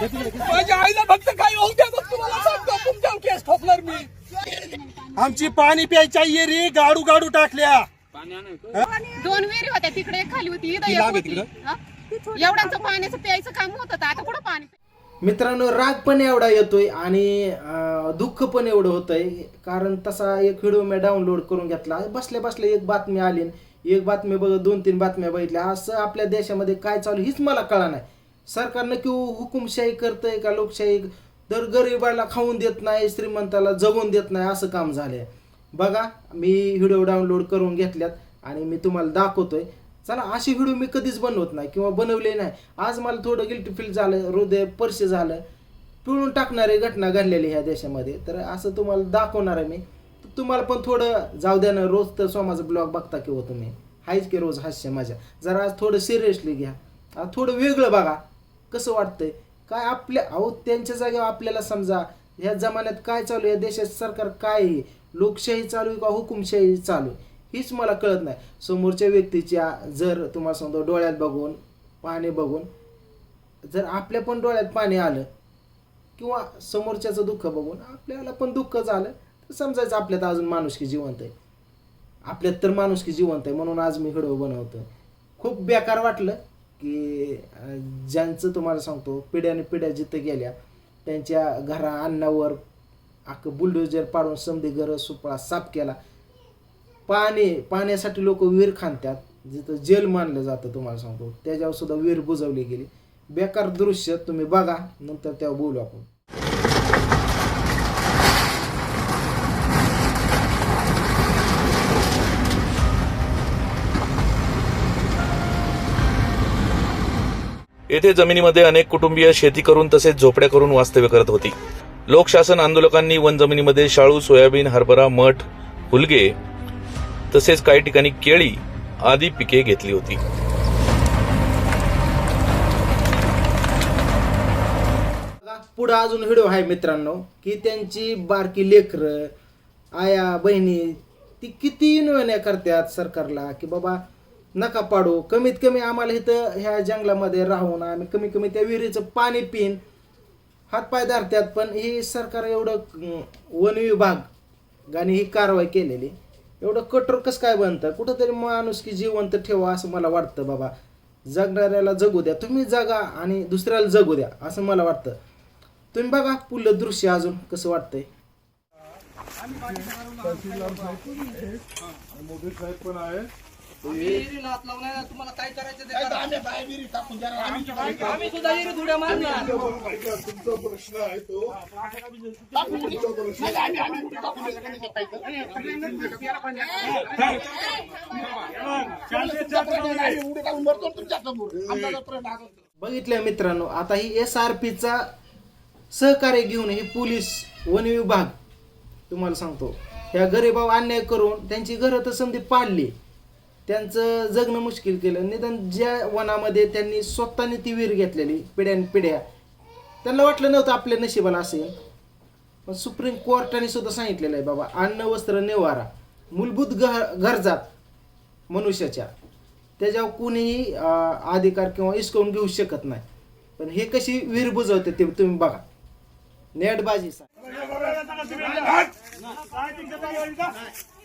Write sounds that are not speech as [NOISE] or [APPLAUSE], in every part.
माझ्या आईला फक्त काही होऊ द्या मग तुम्हाला सांगतो तुमच्या केस ठोकणार मी. आमची पाणी प्यायच्या येरी गाडू गाडू टाकल्या. दोन विहिरी होत्या तिकडे एक खाली होती इथं एक? हा? एवढ्यांचं पाण्याचं प्यायचं काम होत होतं आता कुठं पाणी? मित्रांनो राग पण एवढा येतोय आणि अं, दुःख पण एवढं होतंय. कारण तसा एक व्हिडिओ मी डाउनलोड करून घेतला. बसल्या बसल्या एक बातमी आली एक बातमी बघ दोन तीन बातम्या बघितल्या. असं आपल्या देशामध्ये काय चालू हीच मला कळा नाही. सरकारनं किंवा हुकुमशाही करतंय का लोकशाही? दर गरिबाला खाऊन देत नाही श्रीमंताला जगून देत नाही असं काम झालंय. बघा मी व्हिडिओ डाउनलोड करून घेतल्यात आणि मी तुम्हाला दाखवतोय. चला अशी व्हिडिओ मी कधीच बनवत नाही किंवा बनवले नाही. आज मला थोडं गिल्टी फील झालं हृदय पर्श झालं पिळून टाकणारी घटना घडलेली ह्या देशामध्ये. तर असं तुम्हाला दाखवणार आहे मी. तर तुम्हाला पण थोडं जाऊ द्या ना रोज तर सोमाचा ब्लॉग बघता किंवा हो तुम्ही. हायच की रोज हास्य माझ्या जरा आज थोडं सिरियसली घ्या. आज थोडं वेगळं बघा. कसं वाटतंय? काय आपल्या अहो त्यांच्या जागेवर आपल्याला समजा ह्या जमान्यात काय चालू आहे? या देशात सरकार काय आहे? लोकशाही चालू आहे का हुकुमशाही चालू आहे? हीच मला कळत नाही. समोरच्या व्यक्तीच्या जर तुम्हाला सांगतो डोळ्यात बघून पाणी बघून जर आपल्या पण डोळ्यात पाणी आलं किंवा समोरच्याचं दुःख बघून आपल्याला पण दुःख झालं तर समजायचं आपल्यात अजून माणुसकी जिवंत आहे. आपल्यात तर माणुसकी जिवंत आहे म्हणून आज मी व्हिडिओ बनवतो खूप बेकार वाटलं. की ज्यांचं तुम्हाला सांगतो पिढ्याने पिढ्या जिथं गेल्या त्यांच्या घरा अन्नावर अख्खं बुलडोजर पाडून समधी घर सुपळा साफ केला. पाणी पाण्यासाठी लोक विहीर खांदतात जिथं जेल मानलं जातं तुम्हाला सांगतो. त्याच्यावर सुद्धा विहीर बुजवली गेली. बेकार दृश्य तुम्ही बघा नंतर तेव्हा बोलू आपण. येथे जमिनीमध्ये अनेक कुटुंबीय शेती करून तसेच झोपड्या करून वास्तव्य करत होती. लोकशासन आंदोलकांनी वन जमिनीमध्ये शाळू सोयाबीन हरभरा मठ हुलगे तसेच काही ठिकाणी केळी आदी पिके घेतली होती. पुढं अजून व्हिडिओ आहे मित्रांनो की त्यांची बारकी लेकरं आया बहिणी ती किती इन्व्हन्या करतात सरकारला की बाबा नका पाडू. कमीत कमी आम्हाला इथं ह्या जंगलामध्ये राहून आम्ही कमी कमी त्या विहिरीचं पाणी पिन हातपाय धरतात पण ही सरकार एवढं वन विभाग आणि ही कारवाई केलेली. एवढं कठोर कसं काय बनतं? कुठंतरी माणूस की जिवंत ठेवा असं मला वाटतं बाबा. जगणाऱ्याला जगू द्या. तुम्ही जगा आणि दुसऱ्याला जगू द्या असं मला वाटतं. तुम्ही बघा पुल दृश्य अजून कसं वाटतंय. तुम्हाला काय करायचं ते करा. आम्ही सुद्धा इरी धुड्या मारणार. बघितलं मित्रांनो आता ही एस आर पीचा सहकार्य घेऊन ही पोलीस वन विभाग तुम्हाला सांगतो. ह्या गरीबावर अन्याय करून त्यांची घरं तर संधी पाडली. त्यांचं जगणं मुश्किल केलं निदान ज्या वनामध्ये त्यांनी स्वतःने ती विहीर घेतलेली पिढ्यान पिढ्या त्यांना वाटलं नव्हतं आपल्या नशिबाला असेल पण सुप्रीम कोर्टाने सुद्धा सांगितलेलं आहे बाबा अन्न वस्त्र निवारा मूलभूत घर गरजात मनुष्याच्या त्याच्यावर कुणीही अधिकार किंवा हिसकावून घेऊ शकत नाही पण हे कशी विहीर बुजवते ते तुम्ही बघा नेटबाजी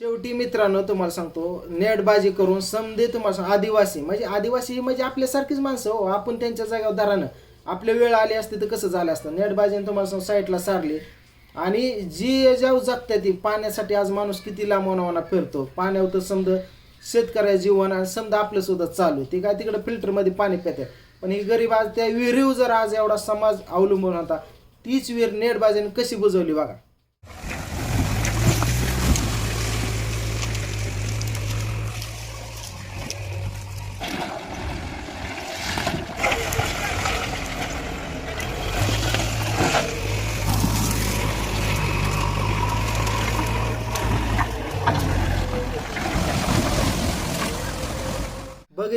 शेवटी मित्रांनो तुम्हाला सांगतो नेटबाजी करून समजे तुम्हाला सांग आदिवासी. म्हणजे आदिवासी म्हणजे आपल्यासारखीच माणसं हो आपण त्यांच्या जागेवर दारानं आपल्या वेळ आली असते तर कसं झालं असतं? नेटबाजीने तुम्हाला सांग साईडला सारली. आणि जी जेव्हा जगते ती पाण्यासाठी आज माणूस किती लांबवणावाना फिरतो. पाण्यावर तर समजा शेतकऱ्या जीवन आणि समजा आपलं सुद्धा चालू. ती ते काय तिकडे फिल्टरमध्ये पाणी पितात पण ही गरीब आज त्या विहिरीव जर आज एवढा समाज अवलंबून होता तीच विहीर नेटबाजीने कशी बुजवली बघा.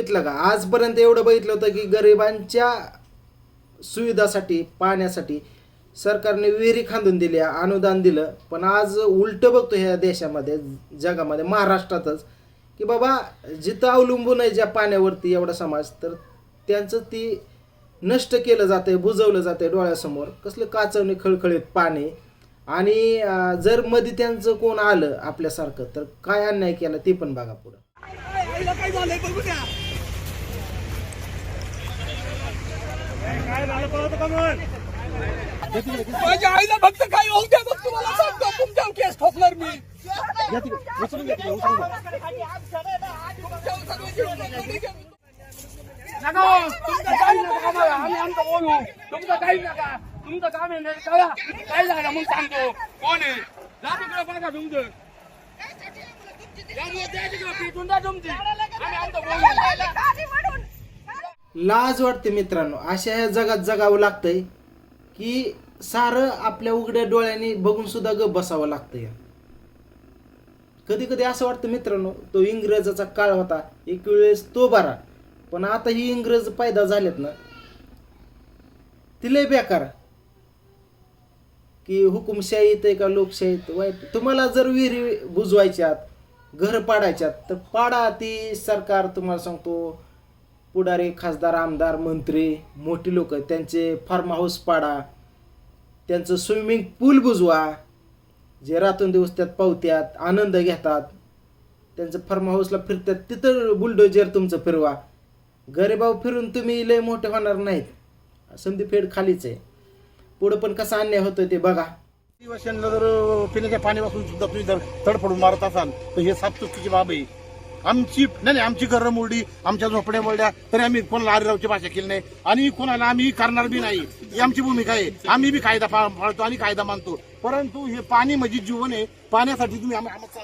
बघितलं का? आजपर्यंत एवढं बघितलं होतं की गरिबांच्या सुविधासाठी पाण्यासाठी सरकारने विहिरी खांदून दिल्या अनुदान दिलं. पण आज उलट बघतो ह्या देशामध्ये जगामध्ये महाराष्ट्रातच की बाबा जिथं अवलंबून आहे ज्या पाण्यावरती एवढा समाज तर त्यांचं ती नष्ट केलं जातंय बुजवलं जातंय डोळ्यासमोर. कसलं काचवणे खळखळीत पाणी. आणि जर मध्ये त्यांचं कोण आलं आपल्यासारखं तर काय अन्याय केला ते पण बघा पुढं आईला काय झालंय बघू द्या माझ्या आईला फक्त काही होऊ द्या मग तुम्हाला सांगतो तुमच्यावर केस ठोकणार मी. तुमच्यावर सगळ्यांची नका हो, तुमचं काही नका आम्हाला, आम्ही आमचं बोलू हो? तुमचं काही नका तुमचं काम आहे कळा काय झालं मग सांगतो. कोण आहे? जा तिकडे बघा तुमचं. तुमची. आम्ही आमचं बोलू लाज वाटते मित्रांनो. अशा ह्या जगात जगावं लागतंय की सारं आपल्या उघड्या डोळ्यांनी बघून सुद्धा ग बसावं लागतंय. कधी कधी असं वाटतं मित्रांनो तो इंग्रजाचा काळ होता. एक वेळेस तो बरा. पण आता ही इंग्रज पैदा झालेत ना. तिले बेकार. की हुकुमशाहीत आहे का लोकशाहीत वाईट. तुम्हाला जर विहिरी बुजवायच्यात घर पाडायच्यात तर पाडा ती सरकार तुम्हाला सांगतो. पुढारी खासदार आमदार मंत्री मोठी लोक त्यांचे फार्म हाऊस पाडा त्यांचं स्विमिंग पूल बुजवा जे रातून दिवस त्यात पावत्यात आनंद घेतात. त्यांचं फार्म हाऊसला फिरतात तिथं बुलडोजर तुमचं फिरवा. गरीबाव फिरून तुम्ही लय मोठे होणार नाहीत. संधी फेड खालीच आहे. पुढं पण कसा अन्याय होतोय ते बघा. आदिवासींना जर पिण्याच्या पाण्यापासून सुद्धा तुम्ही जर तडफडून मारत असाल तर हे साफ चुकीची बाब आहे. आमची नाही नाही आमची घरं मोडली आमच्या झोपड्या मोडल्या तरी आम्ही कोणाला आरेरावची भाषा केली नाही. आणि कोणाला आम्ही करणार बी नाही. ही आमची भूमिका आहे. आम्ही बी कायदा पाळतो आणि कायदा मानतो. परंतु हे पाणी म्हणजे जीवन आहे. पाण्यासाठी तुम्ही आम्हाला म्हणजे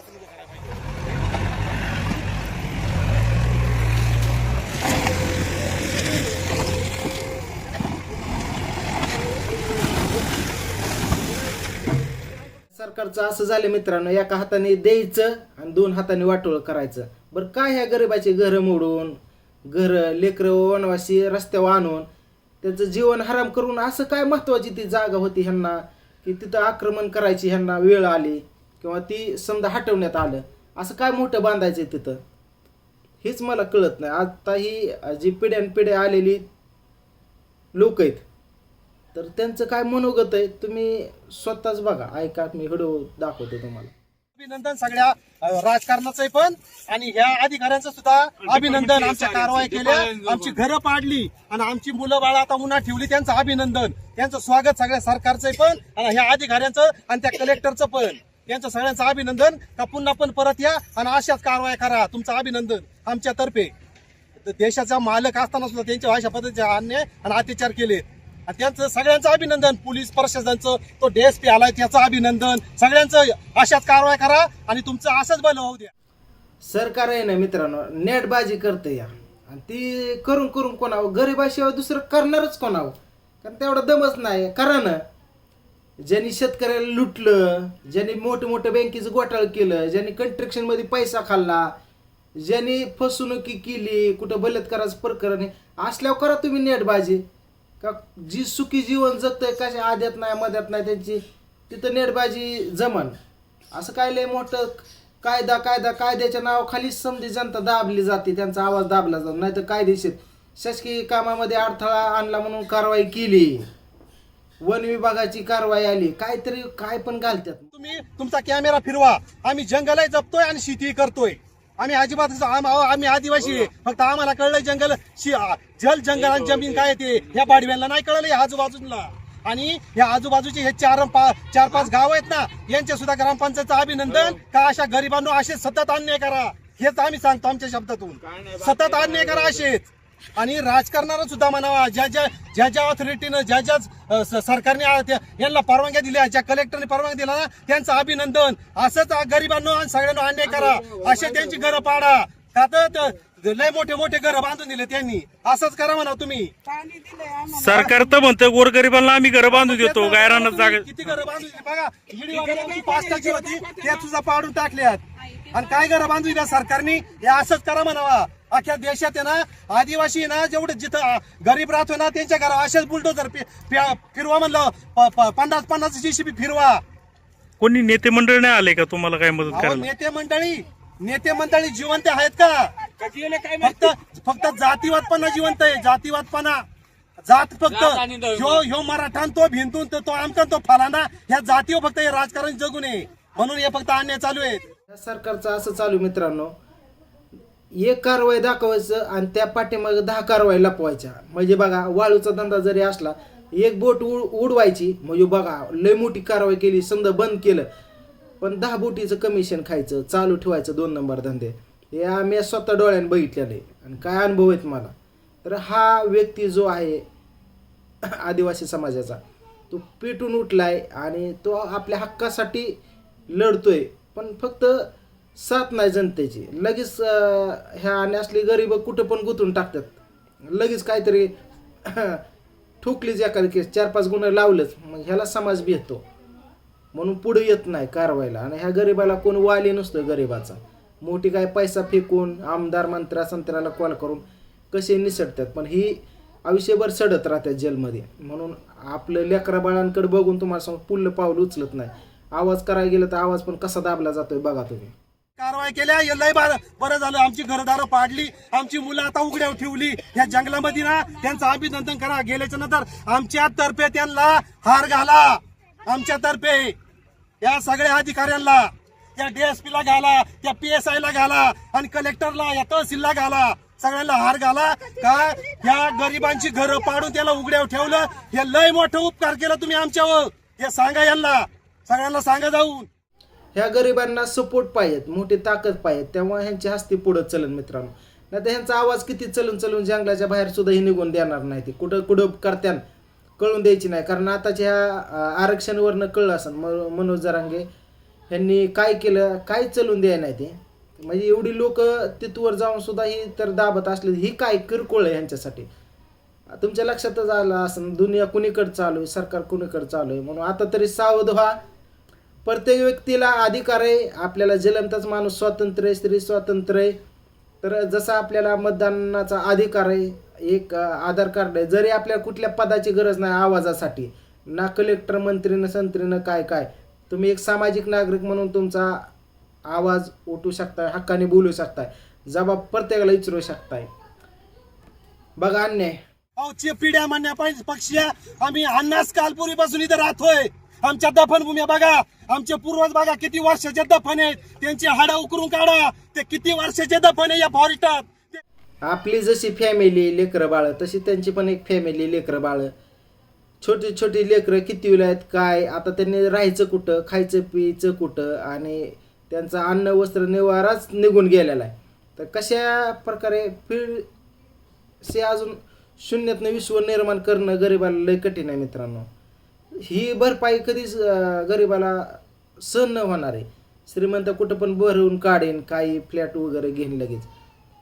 सरकारचं असं झालं मित्रांनो एका हाताने द्यायचं आणि दोन हाताने वाटोळ करायचं. बरं काय ह्या गरिबाची घरं मोडून घरं लेकरं वनवासी रस्त्यावर आणून त्यांचं जीवन हराम करून असं काय महत्वाची ती जागा होती ह्यांना? की तिथं आक्रमण करायची ह्यांना वेळ आली किंवा ती समजा हटवण्यात आलं असं काय मोठं बांधायचं तिथं? हेच मला कळत नाही. आता ही जी पिढ्यानपिढ्या आलेली लोक आहेत तर त्यांचं काय मनोगत आहे तुम्ही स्वतःच बघा. ऐका मी व्हिडिओ दाखवतो तुम्हाला. अभिनंदन सगळ्या राजकारणाचं पण. आणि ह्या अधिकाऱ्यांचं सुद्धा अभिनंदन. आमच्या कारवाई केल्या आमची घरं पाडली आणि आमची मुलं बाळा आता उन्हात ठेवली त्यांचं अभिनंदन. त्यांचं स्वागत सगळ्या सरकारचं पण आणि ह्या अधिकाऱ्यांचं आणि त्या कलेक्टरचं पण. त्यांचं सगळ्यांचं अभिनंदन. का पुन्हा पण परत या आणि अशाच कारवाया करा. तुमचं अभिनंदन आमच्यातर्फे. तर देशाचा मालक असताना सुद्धा त्यांच्या अशा पद्धतीचे अन्याय आणि अत्याचार केले. त्यांचं सगळ्यांचं अभिनंदन पोलीस प्रशासनाचं तो डीएसपी आलाय त्याचं अभिनंदन. सगळ्यांचं अशाच कारवाई करा आणि तुमचं असंच बल होऊ द्या. सरकार आहे ना मित्रांनो नेटबाजी करते या. आणि ती करून करून कोणावं गरिबाशिवाय दुसरं करणारच कोणावं कारण तेवढा दमच नाही. करा ना. ज्यांनी शेतकऱ्याला लुटलं ज्यांनी मोठं मोठं बँकेचं घोटाळ केलं ज्यांनी कंस्ट्रक्शनमध्ये पैसा खाल्ला ज्यांनी फसवणुकी केली कुठं बलात्काराचं प्रकरण असल्यावर करा तुम्ही नेटबाजी. का जी सुखी जीवन जगतंय कशा आद्यात नाही मध्यात नाही त्यांची तिथं नेटबाजी जमन. असं काय लय मोठं कायदा कायदा कायद्याच्या नावाखाली समजी जनता दाबली जाते त्यांचा आवाज दाबला जातो. नाही तर कायदेशीर शासकीय कामामध्ये अडथळा आणला म्हणून कारवाई केली. वन विभागाची कारवाई आली. काहीतरी काय पण घालतात तुम्ही तुमचा कॅमेरा फिरवा. आम्ही जंगलही जपतोय आणि शेती करतोय. आम्ही अजिबात आम- आम्ही आदिवासी आहे. फक्त आम्हाला कळलंय जंगल जल जंगल आणि जमीन काय ते ह्या बाडव्यांना नाही कळलं या आजूबाजूला. आणि ह्या आजूबाजूचे हे चार चार पाच गाव आहेत ना यांच्या सुद्धा ग्रामपंचायतचं अभिनंदन. का अशा गरिबांना असे सतत अन्याय करा हेच आम्ही सांगतो आमच्या शब्दातून. सतत अन्याय करा असेच. आणि राजकारणाला सुद्धा म्हणावा. ज्या ज्या ज्या ज्या ऑथॉरिटीनं ज्या ज्या सरकारने यांना परवानग्या दिल्या ज्या कलेक्टरने परवानग्या दिला ना त्यांचं अभिनंदन. असंच आ- गरिबांना आणि सगळ्यांना अन्याय करा. असे त्यांची घरं पाडा. का तर लय मोठे मोठे घरं बांधून दिले त्यांनी असंच करा म्हणा तुम्ही. सरकार तर म्हणतं गोरगरिबांना आम्ही घर बांधून देतो गायरानात जागा किती घरं बांधून दिली? बघा पाच टाकी होती त्या सुद्धा पाडून टाकल्यात. आणि काय करा बांधू का सरकारने? हे असंच करा म्हणावा. अख्ख्या देशात आहे ना आदिवासी आहे ना जेवढे जिथं गरीब राहतो ना त्यांच्या घरा असेच बुलडोजर फिरवा म्हणलं. पन्नास पन्नास जीसीबी फिरवा. कोणी नेते मंडळ नाही आले का? तुम्हाला काय मदत अहो, करायला? नेते मंडळी नेते मंडळी जिवंत आहेत का? फक्त फक्त जातीवादपणा जिवंत आहे. जातीवादपणा जात फक्त जात आणि धर्म. ह्यो ह्यो मराठा आणि तो भिंतून तो तो तो फलाना ह्या जातीवर फक्त हे राजकारण जगू नये म्हणून हे फक्त अन्याय चालू आहे या सरकारचं असं चालू मित्रांनो. एक कारवाई दाखवायचं आणि त्या पाठीमागे दहा कारवाई लपवायच्या. म्हणजे बघा वाळूचा धंदा जरी असला एक बोट उड उडवायची. म्हणजे बघा लय मोठी कारवाई केली समजा बंद केलं. पण दहा बोटीचं कमिशन खायचं चालू ठेवायचं दोन नंबर धंदे. हे आम्ही स्वतः डोळ्याने बघितलेलं आहे. आणि काय अनुभव आहेत मला? तर हा व्यक्ती जो आहे आदिवासी समाजाचा तो पेटून उठलाय आणि तो आपल्या हक्कासाठी लढतोय. पण फक्त साथ नाही जनतेची. लगेच ह्या आणि असली गरीब कुठं पण गुंतून टाकतात. लगेच काहीतरी [CLEARS THROAT] ठोकलीच एखादी केस चार पाच गुन्हे लावलंच. मग ह्याला समाज भेटतो म्हणून पुढे येत नाही कारवाईला. आणि ह्या गरीबाला कोण वाली नसतं गरीबाचा. मोठी काय पैसा फेकून आमदार मंत्र्या संत्र्याला कॉल करून कसे निसटतात. पण ही आयुष्यभर सडत राहतात जेलमध्ये. म्हणून आपलं लेकरा बाळांकडे बघून तुम्हाला सांग पुल्लं पाऊल उचलत नाही. आवाज करायला गेलं तर आवाज पण कसा दाबला जातोय बघा तुम्ही. कारवाई केल्या लय बरं झालं आमची घरदारं पाडली आमची मुलं आता उघड्यावर ठेवली. ह्या जंगलामध्ये ना त्यांचं अभिनंदन करा. गेल्याच्यानंतर आमच्या तर्फे त्यांना हार घाला. आमच्या तर्फे. या सगळ्या अधिकाऱ्यांना या डीएसपी ला घाला त्या पीएसआय ला घाला आणि कलेक्टरला या तहसीलला घाला. सगळ्यांना हार घाला. का? या गरिबांची घरं पाडून त्याला उघड्यावर ठेवलं. हे लय मोठं उपकार केलं तुम्ही आमच्यावर. हे सांगा यांना. सगळ्यांना सांगा जाऊन. ह्या गरिबांना सपोर्ट पाहिजेत मोठी ताकद पाहिजे तेव्हा ह्यांची हस्ती पुढं चलन मित्रांनो. नाही तर ह्यांचा आवाज किती चलून चलून जंगलाच्या बाहेर सुद्धा हे निघून देणार नाही ते. कुठं कुठं करत्यान कळून द्यायची नाही. कारण आताच्या ह्या अं, कळलं असं. मनोज जरांगे ह्यांनी काय केलं काय चलून द्याय नाही ते. म्हणजे एवढी लोक तिथवर जाऊन सुद्धा ही तर दाबत असले ही काय किरकोळ आहे ह्यांच्यासाठी? तुमच्या लक्षातच आलं असं. दुनिया कुणीकडे चालू आहे? सरकार कुणीकडे चालू आहे? म्हणून आता तरी सावध व्हा. प्रत्येक व्यक्तीला अधिकार आहे. आपल्याला जलमताच माणूस स्वातंत्र्य आहे स्त्री स्वातंत्र्य आहे. तर जसा आपल्याला मतदानाचा अधिकार आहे एक आधार कार्ड आहे. जरी आपल्याला कुठल्या पदाची गरज नाही आवाजासाठी. ना कलेक्टर मंत्रीनं संत्रीनं काय काय. तुम्ही एक सामाजिक नागरिक म्हणून तुमचा आवाज उठू शकताय हक्काने बोलू शकताय. जबाब प्रत्येकाला विचारू शकताय. बघा अन्याय. पिढ्या म्हणण्या पाहिजे पक्षी आम्ही अन्नास कालपूर्वीपासून इथं राहतोय. आमच्या दफनभूम्या बघा. आमचे पूर्वज बघा किती वर्षाचे दफन आहेत. त्यांची हाडं उकरून काढा. ते किती वर्षाचे दफन आहे या फॉरेस्टात? आपली जशी फॅमिली लेकरं बाळ तशी त्यांची पण एक फॅमिली लेकरं बाळ. छोटी छोटी लेकरं किती आहेत काय? आता त्यांनी राहायचं कुठं खायचं पियचं कुठं? आणि त्यांचं अन्न वस्त्र निवाराच निघून गेलेला आहे. तर कशा प्रकारे फील्ड से अजून शून्यातनं विश्व निर्माण करणं गरिबाला लय कठीण आहे मित्रांनो. ही भरपाई कधीच गरिबाला सहन न होणार आहे. श्रीमंत कुठं पण भरवून काढेन काही फ्लॅट वगैरे घेईन लगेच.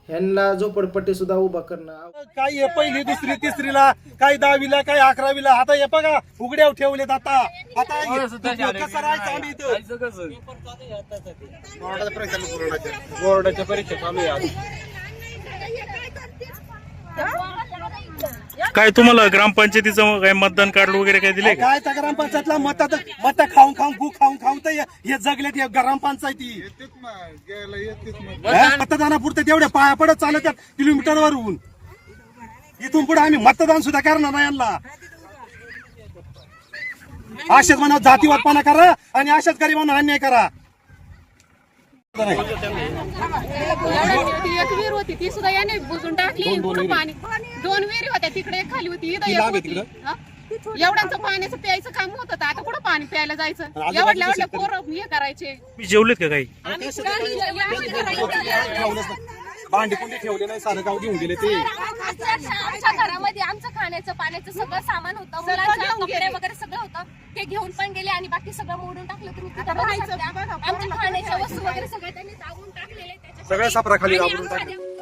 ह्यांना झोपडपट्टी सुद्धा उभा करणं काही आहे पहिली दुसरी तिसरीला काही दहावीला काही अकरावीला? आता हे बघा उघड्यावर ठेवलेत आता. आता हे- कसं राहायचं आम्ही इथं? बोर्डाच्या. परीक्षा चालू आहे. काय तुम्हाला ग्रामपंचायतीचं काय मतदान कार्ड वगैरे काय दिले काय त्या ग्रामपंचायतला मतात मत खाऊन खाऊन गु खाऊन खाऊन तर हे- हे जगलेत हे ग्रामपंचायती. हा? मतदानापुरते तेवढे पाया पडत चालत किलोमीटर वरून इथून पुढे आम्ही मतदान सुद्धा करणार नाही यांना. अशाच म्हणा जातीवादपणा करा आणि अशाच गरिबांना अन्याय करा. एक विहीर होती ती सुद्धा याने बुजून टाकली. पाणी दोन विहिरी. होत्या तिकडे एक खाली होती इथं एक होती. हा? एवढ्यांचं पाण्याचं प्यायचं काम होत होतं आता कुठं पाणी प्यायला जायचं? एवढल्या एवढल्या पोरं हे करायचे. जेवलेत का काही? भांडी कुंडी ठेवले नाही सारं गाव घेऊन गेले ते. अक्षरशः आमच्या घरामध्ये आमचं खाण्याचं पाण्याचं सगळं सामान होतं. मुलांचे कपडे वगैरे सगळं होतं. ते घेऊन पण गेले आणि बाकी सगळं मोडून टाकलं तुम्ही तिथं बघू शकता. आमच्या खाण्याच्या वस्तू वगैरे सगळं त्यांनी जाळून टाकलेले त्याच्या सगळ्या सापराखाली वापरून आम्हाला